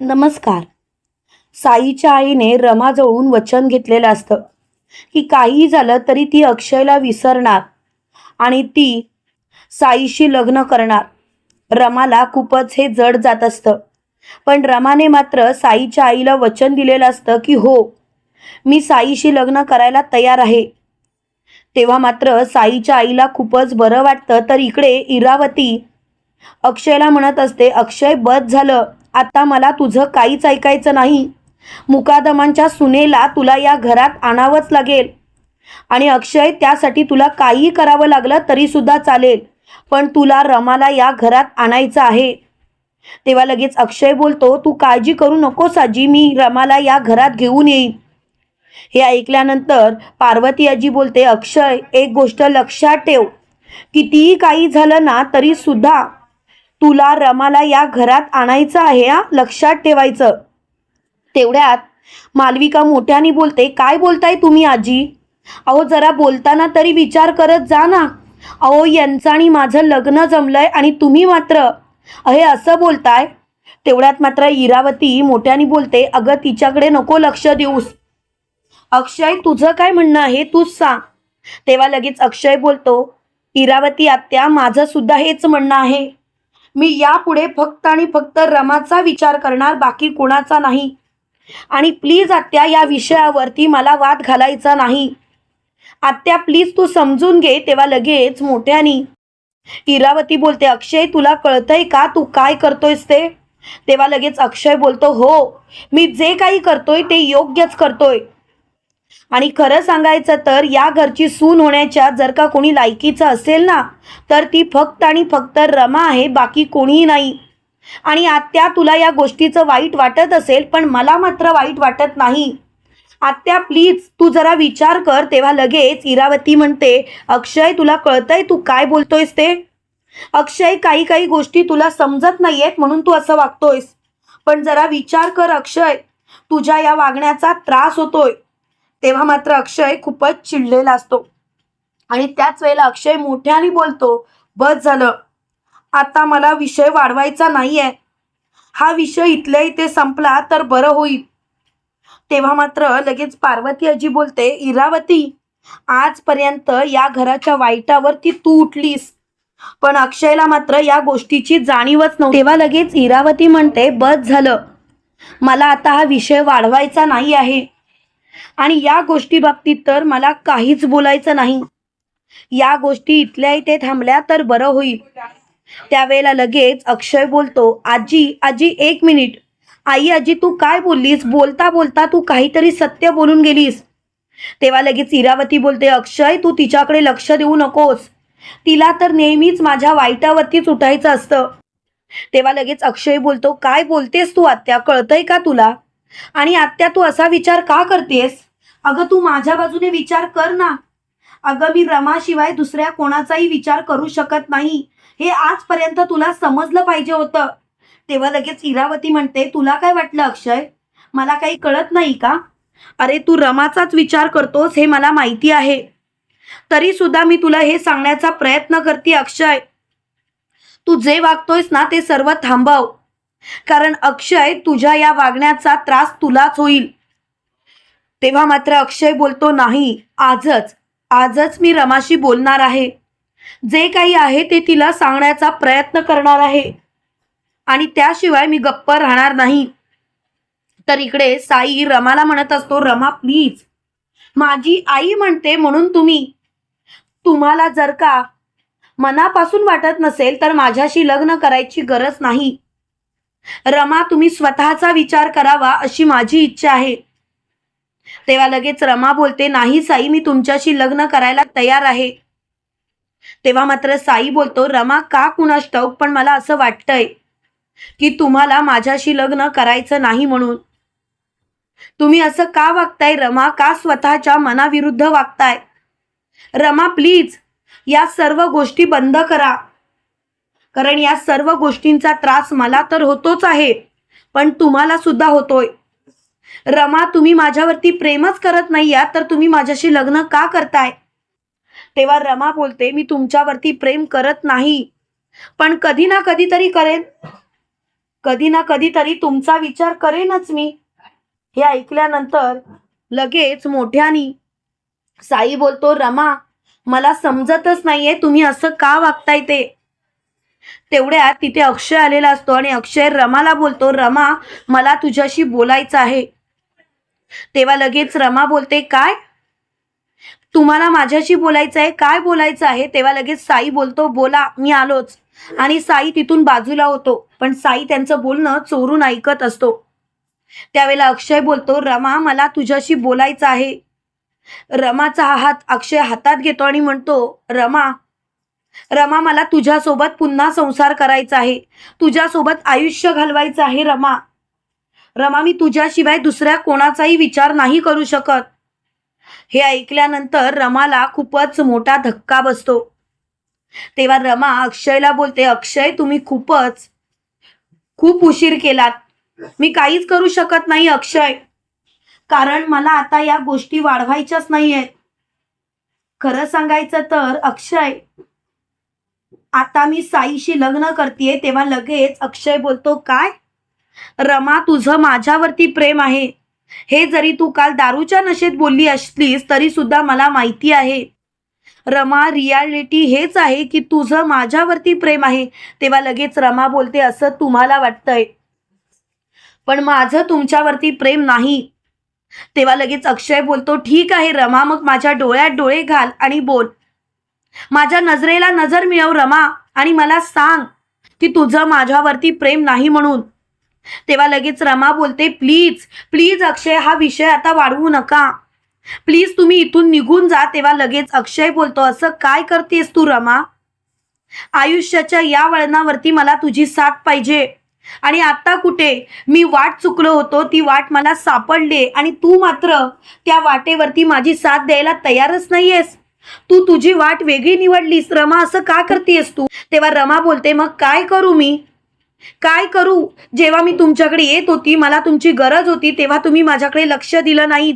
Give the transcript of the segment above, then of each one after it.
नमस्कार. साईच्या आईने रमाजवळून वचन घेतलेलं असतं. की काहीही झालं तरी ती अक्षयला विसरणार आणि ती साईशी लग्न करणार. रमाला खूपच हे जड जात असतं. पण रमाने मात्र साईच्या आईला वचन दिलेलं असतं की हो मी साईशी लग्न करायला तयार आहे. तेव्हा मात्र साईच्या आईला खूपच बरं वाटतं. तर इकडे इरावती अक्षयला म्हणत असते अक्षय बस झालं. आता मला तुझं काहीच ऐकायचं नाही. मुकादमांच्या सुनेला तुला या घरात आणावंच लागेल. आणि अक्षय त्यासाठी तुला काहीही करावं लागलं तरीसुद्धा चालेल. पण तुला रमाला या घरात आणायचं आहे. तेव्हा लगेच अक्षय बोलतो तू काळजी करू नको साजी मी रमाला या घरात घेऊन येईन. हे ऐकल्यानंतर पार्वती आजी बोलते अक्षय एक गोष्ट लक्षात ठेव. कितीही काही झालं ना तरी सुद्धा तुला रमाला या घरात आणायचं आहे हा? लक्षात ठेवायचं. तेवढ्यात मालविका मोठ्याने बोलते काय बोलताय तुम्ही आजी? अहो जरा बोलताना तरी विचार करत जा ना. अहो यांचं आणि माझं लग्न जमलंय आणि तुम्ही मात्र. अहे असं बोलताय? तेवढ्यात मात्र इरावती मोठ्याने बोलते अगं तिच्याकडे नको लक्ष देऊस. अक्षय तुझं काय म्हणणं आहे तूच सांग. तेव्हा लगेच अक्षय बोलतो इरावती आत्या माझं सुद्धा हेच म्हणणं आहे. मी यापुढे फक्त आणि फक्त रमाचा विचार करणार बाकी कोणाचा नाही. आणि प्लीज आत्या या विषयावरती मला वाद घालायचा नाही. आत्या प्लीज तू समजून घे तेव्हा लगेच मोठ्यानी. इरावती बोलते अक्षय तुला कळतंय का? तू काय करतोयस ते? तेव्हा लगेच अक्षय बोलतो हो मी जे काही करतोय ते योग्यच करतोय. आणि खरं सांगायचं तर या घरची सून होण्याच्या जर का कोणी लायकीचं असेल ना तर ती फक्त आणि फक्त रमा आहे बाकी कोणीही नाही. आणि आत्या तुला या गोष्टीचं वाईट वाटत असेल पण मला मात्र वाईट वाटत नाही. आत्या प्लीज तू जरा विचार कर तेव्हा लगेच इरावती म्हणते अक्षय तुला कळतंय तू काय बोलतोयस ते? अक्षय काही काही गोष्टी तुला समजत नाहीयेत म्हणून तू असं वागतोयस. पण जरा विचार कर अक्षय तुझ्या या वागण्याचा त्रास होतोय. तेव्हा मात्र अक्षय खूपच चिडलेला असतो. आणि त्याच वेळेला अक्षय मोठ्याने बोलतो बस झालं. आता मला विषय वाढवायचा नाहीये. हा विषय इथल्या इथे संपला तर बरं होईल. तेव्हा मात्र लगेच पार्वती आजी बोलते इरावती आजपर्यंत या घराच्या वाईटावरती तू उठलीस. पण अक्षयला मात्र या गोष्टीची जाणीवच नव्हती. तेव्हा लगेच इरावती म्हणते बस झालं. मला आता हा विषय वाढवायचा नाही आहे. आणि या गोष्टी बाबतीत तर मला काहीच बोलायचं नाही. या गोष्टी इथल्या इथे थांबल्या तर बरं होईल. त्यावेळेला लगेच अक्षय बोलतो आजी आजी एक मिनिट. आई आजी तू काय बोललीस? बोलता बोलता तू काहीतरी सत्य बोलून गेलीस. तेव्हा लगेच इरावती बोलते अक्षय तू तिच्याकडे लक्ष देऊ नकोस. तिला तर नेहमीच माझ्या वाईटावरतीच उठायचं असतं. तेव्हा लगेच अक्षय बोलतो काय बोलतेस तू आत्या? कळतंय का तुला? आणि आत्या तू असा विचार का करतेस? अगं तू माझ्या बाजूने विचार कर ना. अगं मी रमाशिवाय दुसऱ्या कोणाचाही विचार करू शकत नाही. हे आजपर्यंत तुला समजलं पाहिजे होतं. तेव्हा लगेच इरावती म्हणते तुला काय वाटलं अक्षय? मला काही कळत नाही का? अरे तू रमाचाच विचार करतोस हे मला माहिती आहे. तरी सुद्धा मी तुला हे सांगण्याचा प्रयत्न करते अक्षय. तू जे वागतोयस ना ते सर्व थांबव. कारण अक्षय तुझ्या या वागण्याचा त्रास तुलाच होईल. तेव्हा मात्र अक्षय बोलतो नाही आजच आजच मी रमाशी बोलणार आहे. जे काही आहे ते तिला सांगण्याचा प्रयत्न करणार आहे. आणि त्याशिवाय मी गप्प राहणार नाही. तर इकडे साई रमाला म्हणत असतो रमा प्लीज माझी आई म्हणते म्हणून तुम्ही तुम्हाला जर का मनापासून वाटत नसेल तर माझ्याशी लग्न करायची गरज नाही. रमा तुम्ही स्वतःचा विचार करावा अशी माझी इच्छा आहे. तेव्हा लगेच रमा बोलते नाही साई मी तुमच्याशी लग्न करायला तयार आहे. तेव्हा मात्र साई बोलतो रमा का कुणास ठाऊक पण मला असं वाटतंय की तुम्हाला माझ्याशी लग्न करायचं नाही म्हणून. तुम्ही असं का वागताय रमा? का स्वतःच्या मनाविरुद्ध वागताय? रमा प्लीज या सर्व गोष्टी बंद करा. कारण या सर्व गोष्टींचा त्रास मला तर होतोच आहे. पण तुम्हाला सुद्धा होतोय. रमा तुम्ही माझ्यावरती प्रेमच करत नाही आहात तर तुम्ही माझ्याशी लग्न का करताय? तेव्हा रमा बोलते मी तुमच्यावरती प्रेम करत नाही. पण कधी ना कधी तरी करेन. कधी ना कधीतरी तुमचा विचार करेनच मी. हे ऐकल्यानंतर लगेच मोठ्यानी साई बोलतो रमा मला समजतच नाहीये तुम्ही असं का वागताय ते? तेवढ्यात तिथे अक्षय आलेला असतो आणि अक्षय रमाला बोलतो रमा मला तुझ्याशी बोलायचं आहे. तेव्हा लगेच रमा बोलते काय? तुम्हाला माझ्याशी बोलायचं आहे? काय बोलायचं आहे? तेव्हा लगेच साई बोलतो बोला मी आलोच. आणि साई तिथून बाजूला होतो पण साई त्यांचं बोलणं चोरून ऐकत असतो. त्यावेळेला अक्षय बोलतो रमा मला तुझ्याशी बोलायचं आहे. रमाचा हा हात अक्षय हातात घेतो आणि म्हणतो रमा रमा मला तुझ्यासोबत पुन्हा संसार करायचा आहे. तुझ्यासोबत आयुष्य घालवायचं आहे रमा. रमा मी तुझ्याशिवाय दुसऱ्या कोणाचाही विचार नाही करू शकत. हे ऐकल्यानंतर रमाला खूपच मोठा धक्का बसतो. तेव्हा रमा अक्षयला बोलते अक्षय तुम्ही खूपच खूप उशीर केलात. मी काहीच करू शकत नाही अक्षय. कारण मला आता या गोष्टी वाढवायच्याच नाहीयेत. खरं सांगायचं तर अक्षय आता मी साईशी लग्न करते तेव्हा लगेच अक्षय बोलतो काय? रमा तुझं माझ्यावरती प्रेम आहे. हे जरी तू काल दारूच्या नशेत बोलली असलीस तरी सुद्धा मला माहिती आहे. रमा रियालिटी हेच आहे की तुझं माझ्यावरती प्रेम आहे. तेव्हा लगेच रमा बोलते असं तुम्हाला वाटतंय. पण माझं तुमच्यावरती प्रेम नाही. तेव्हा लगेच अक्षय बोलतो ठीक आहे रमा मग माझ्या डोळ्यात डोळे घाल आणि बोल. माझ्या नजरेला नजर मिळव रमा. आणि मला सांग की तुझं माझ्यावरती प्रेम नाही म्हणून. तेव्हा लगेच रमा बोलते प्लीज प्लीज अक्षय हा विषय आता वाढवू नका. प्लीज तुम्ही इथून निघून जा. तेव्हा लगेच अक्षय बोलतो असं काय करतेस तू रमा? आयुष्याच्या या वळणावरती मला तुझी साथ पाहिजे. आणि आता कुठे? मी वाट चुकलो होतो ती वाट मला सापडली. आणि तू मात्र त्या वाटेवरती माझी साथ द्यायला तयारच नाहीयेस. तू तुझी वाट वेगळी निवडलीस. रमा असं का करतेस तू? तेव्हा रमा बोलते मग काय करू मी? काय करू? जेव्हा मी तुमच्याकडे येत होती मला तुमची गरज होती तेव्हा तुम्ही माझ्याकडे लक्ष दिलं नाही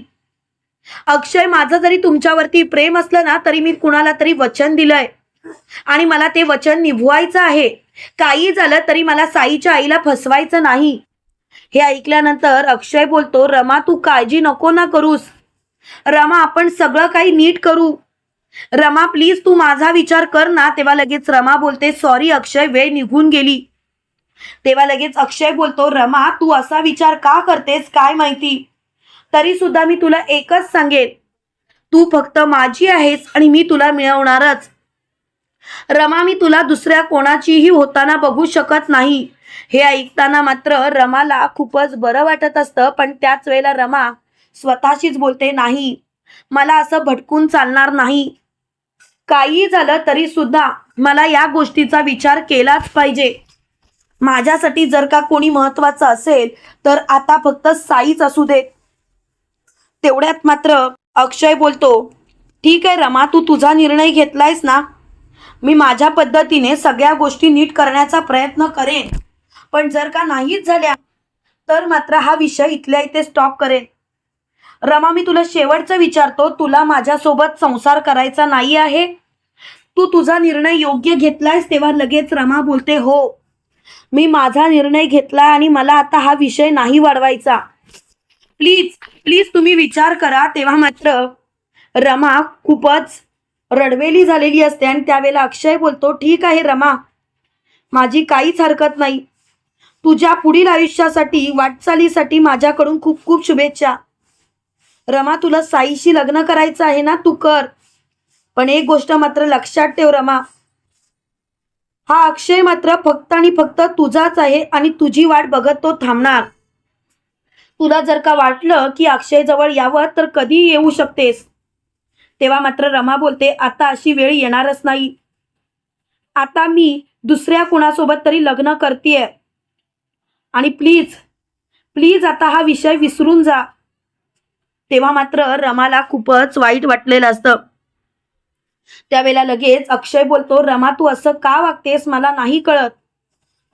अक्षय माझं जरी तुमच्यावरती प्रेम असलं ना तरी मी कुणाला तरी वचन दिलंय. आणि मला ते वचन निभवायचं आहे. काही झालं तरी मला साईच्या आईला फसवायचं नाही. हे ऐकल्यानंतर अक्षय बोलतो रमा तू काळजी नको ना करूस. रमा आपण सगळं काही नीट करू. रमा प्लीज तू माझा विचार कर ना. तेव्हा लगेच रमा बोलते सॉरी अक्षय वेळ निघून गेली. तेव्हा लगेच अक्षय बोलतो रमा तू असा विचार का करतेस? काय माहिती? तरी सुद्धा मी तुला एकच सांगेन. तू फक्त माझी आहेस आणि मी तुला मिळवणारच. रमा मी तुला दुसऱ्या कोणाचीही होताना बघू शकत नाही. हे ऐकताना मात्र रमाला खूपच बरं वाटत असतं पण त्याच वेळेला रमा स्वतःशीच बोलते नाही. मला असं भटकून चालणार नाही. काही झालं तरी सुद्धा मला या गोष्टीचा विचार केलाच पाहिजे. माझ्यासाठी जर का कोणी महत्वाचं असेल तर आता फक्त साईच असू दे. तेवढ्यात मात्र अक्षय बोलतो ठीक आहे रमा तू तुझा निर्णय घेतलायस ना? मी माझ्या पद्धतीने सगळ्या गोष्टी नीट करण्याचा प्रयत्न करेन. पण जर का नाहीच झाल्या तर मात्र हा विषय इथल्या इथे स्टॉप करेन. रमा मी तुला शेवटचं विचारतो तुला माझ्यासोबत संसार करायचा नाही आहे? तू तुझा निर्णय योग्य घेतलायस तेव्हा लगेच रमा बोलते हो मी माझा निर्णय घेतला आणि मला आता हा विषय नाही वाढवायचा. प्लीज प्लीज तुम्ही विचार करा. तेव्हा मात्र रमा खूपच रडवेली झालेली असते आणि त्यावेळेला अक्षय बोलतो ठीक आहे रमा माझी काहीच हरकत नाही. तुझ्या पुढील आयुष्यासाठी वाटचालीसाठी माझ्याकडून खूप खूप शुभेच्छा. रमा तुला साईशी लग्न करायचं आहे ना? तू कर. पण एक गोष्ट मात्र लक्षात ठेव रमा. हा अक्षय मात्र फक्त आणि फक्त तुझाच आहे आणि तुझी वाट बघत तो थांबणार. तुला जर का वाटलं की अक्षय जवळ यावं तर कधी येऊ शकतेस. तेव्हा मात्र रमा बोलते आता अशी वेळ येणारच नाही. आता मी दुसऱ्या कुणासोबत तरी लग्न करतेय. आणि प्लीज प्लीज आता हा विषय विसरून जा. तेव्हा मात्र रमाला खूपच वाईट वाटलेलं असतं. त्यावेळेला लगेच अक्षय बोलतो रमा तू असं का वागतेस? मला नाही कळत.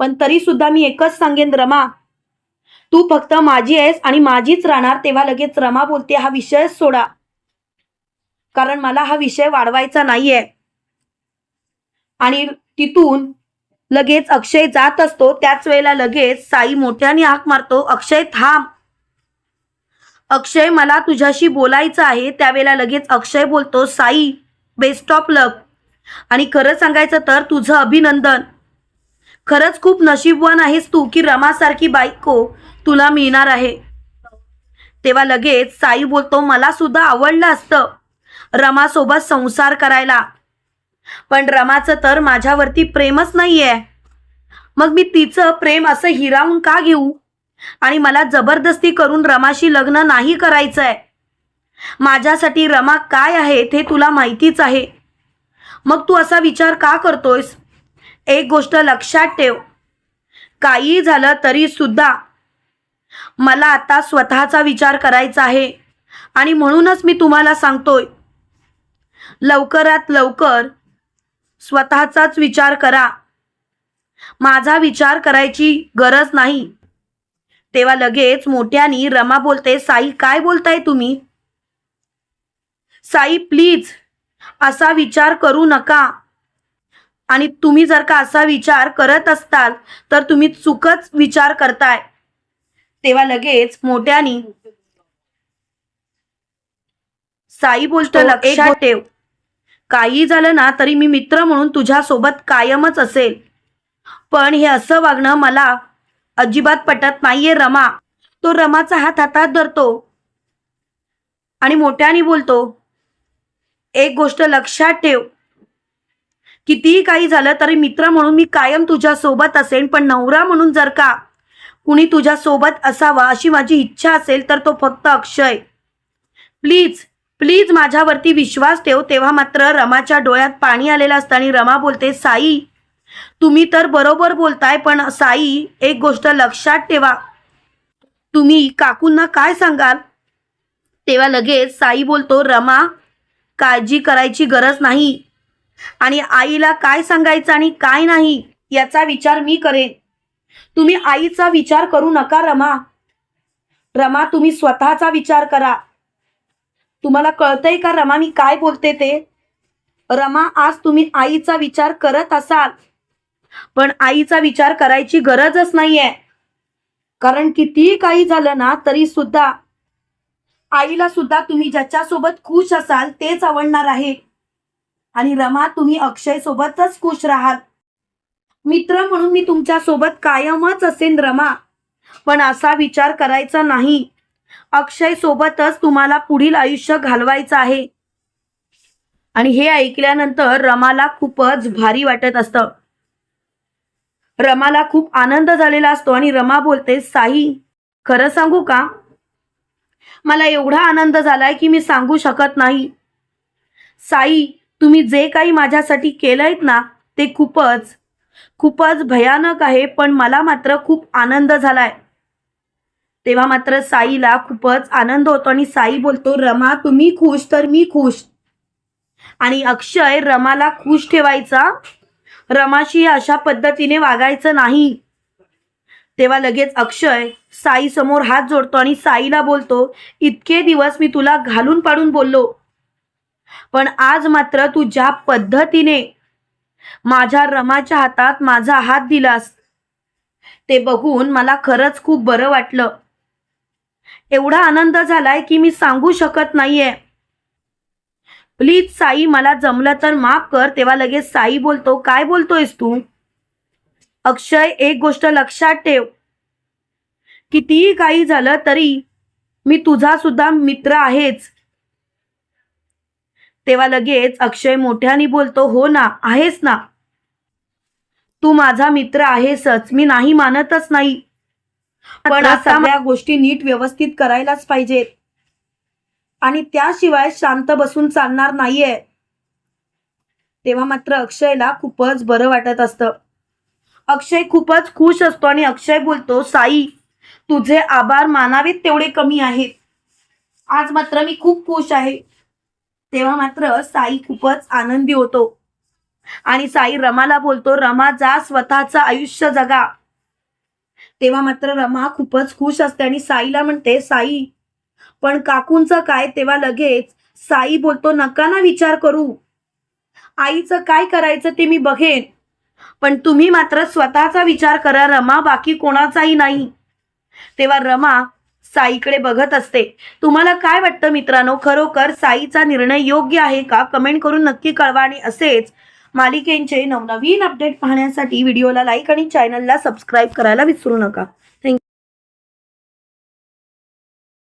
पण तरी सुद्धा मी एकच सांगेन रमा तू फक्त माझी आहेस आणि माझीच राहणार. तेव्हा लगेच रमा बोलते हा विषयच सोडा. कारण मला हा विषय वाढवायचा नाहीये. आणि तिथून लगेच अक्षय जात असतो. त्याच वेळेला लगेच साई मोठ्याने हाक मारतो अक्षय थांब. अक्षय मला तुझ्याशी बोलायचं आहे. त्यावेळेला लगेच अक्षय बोलतो साई बेस्ट ऑफ लक आणि खरं सांगायचं तर तुझं अभिनंदन. खरंच खूप नशीबवान आहेस तू की रमासारखी बायको तुला मिळणार आहे. तेव्हा लगेच साई बोलतो मला सुद्धा आवडलं असतं रमासोबत संसार करायला. पण रमाचं तर माझ्यावरती प्रेमच नाहीये. मग मी तिचं प्रेम असं हिरावून का घेऊ? आणि मला जबरदस्ती करून रमाशी लग्न नाही करायचं आहे माझ्यासाठी रमा काय आहे ते तुला माहितीच आहे. मग तू असा विचार का करतोयस? एक गोष्ट लक्षात ठेव. काही झालं तरी सुद्धा मला आता स्वतःचा विचार करायचा आहे आणि म्हणूनच मी तुम्हाला सांगतोय. लवकरात लवकर स्वतःचाच विचार करा. माझा विचार करायची गरज नाही. तेव्हा लगेच मोठ्यानी रमा बोलते साई काय बोलताय तुम्ही? साई प्लीज असा विचार करू नका. आणि तुम्ही जर का असा विचार करत असताल तर तुम्ही चुकच विचार करताय. तेव्हा लगेच मोठ्यानी साई बोलतो लक्षात ठेव. काही झालं ना तरी मी मित्र म्हणून तुझ्या सोबत कायमच असेल. पण हे असं वागणं मला अजिबात पटत नाहीये रमा. तो रमाचा हात हातात धरतो. आणि मोठ्याने बोलतो एक गोष्ट लक्षात ठेव. कितीही काही झालं तरी मित्र म्हणून मी कायम तुझ्या सोबत असेन पण नवरा म्हणून जर का कुणी तुझ्या सोबत असावा अशी माझी इच्छा असेल तर तो फक्त अक्षय. प्लीज प्लीज माझ्यावरती विश्वास ठेव. तेव्हा मात्र रमाच्या डोळ्यात पाणी आलेलं असतं आणि रमा बोलते साई तुम्ही तर बरोबर बोलताय पण साई एक गोष्ट लक्षात ठेवा. तुम्ही काकूंना काय सांगाल? तेव्हा लगेच साई बोलतो रमा काळजी करायची गरज नाही. आणि आईला काय सांगायचं आणि काय नाही याचा विचार मी करेन. तुम्ही आईचा विचार करू नका रमा. रमा तुम्ही स्वतःचा विचार करा. तुम्हाला कळतंय का रमा मी काय बोलते ते? रमा आज तुम्ही आईचा विचार करत असाल. पण आईचा विचार करायची गरजच नाहीये. कारण कितीही काही झालं ना तरी सुद्धा आईला सुद्धा तुम्ही ज्याच्यासोबत खुश असाल तेच आवडणार आहे. आणि रमा तुम्ही अक्षय सोबतच खुश राहाल. मित्र म्हणून मी तुमच्यासोबत कायमच असेन रमा. पण असा विचार करायचा नाही. अक्षय सोबतच तुम्हाला पुढील आयुष्य घालवायचं आहे. आणि हे ऐकल्यानंतर रमाला खूपच भारी वाटत असतं. रमाला खूप आनंद झालेला असतो आणि रमा बोलते साई खरं सांगू का? मला एवढा आनंद झालाय की मी सांगू शकत नाही. साई तुम्ही जे काही माझ्यासाठी केलंयत ना ते खूपच खूपच भयानक आहे पण मला मात्र खूप आनंद झालाय. तेव्हा मात्र साईला खूपच आनंद होतो आणि साई बोलतो रमा तुम्ही खुश तर मी खुश. आणि अक्षय रमाला खुश ठेवायचा रमाशी अशा पद्धतीने वागायचं नाही. तेव्हा लगेच अक्षय साई समोर हात जोडतो आणि साईला बोलतो इतके दिवस मी तुला घालून पाडून बोललो. पण आज मात्र तू ज्या पद्धतीने माझ्या रमाच्या हातात माझा हात दिलास. ते बघून मला खरंच खूप बरं वाटलं. एवढा आनंद झालाय की मी सांगू शकत नाहीये. प्लीज साई मला जमलं तर माफ कर. तेव्हा लगेच साई बोलतो काय बोलतोयस तू? अक्षय एक गोष्ट लक्षात ठेव. कितीही काही झालं तरी मी तुझा सुद्धा मित्र आहेच. तेव्हा लगेच अक्षय मोठ्याने बोलतो हो ना आहेस ना. तू माझा मित्र आहेसच. मी नाही मानतच नाही. पण आता सगळ्या गोष्टी नीट व्यवस्थित करायलाच पाहिजेत. आणि त्याशिवाय शांत बसून चालणार नाहीये. तेव्हा मात्र अक्षयला खूपच बरं वाटत असतं. अक्षय खूपच खुश असतो आणि अक्षय बोलतो साई तुझे आभार मानावेत तेवढे कमी आहेत. आज मात्र मी खूप खुश आहे. तेव्हा मात्र साई खूपच आनंदी होतो. आणि साई रमाला बोलतो रमा जा स्वतःचं आयुष्य जगा. तेव्हा मात्र रमा खूपच खुश असते आणि साईला म्हणते साई पण काकूंचं काय तेव्हा लगेच साई बोलतो नका ना विचार करू. आईचं काय करायचं ते मी बघेन. पण तुम्ही मात्र स्वतःचा विचार करा रमा बाकी कोणाचाही नाही. तेव्हा रमा साईकडे बघत असते. तुम्हाला काय वाटतं मित्रांनो खरोखर साईचा निर्णय योग्य आहे का? कमेंट करून नक्की कळवा आणि असेच मालिकेंचे नवनवीन अपडेट पाहण्यासाठी व्हिडिओला लाईक आणि चॅनलला सबस्क्राईब करायला विसरू नका.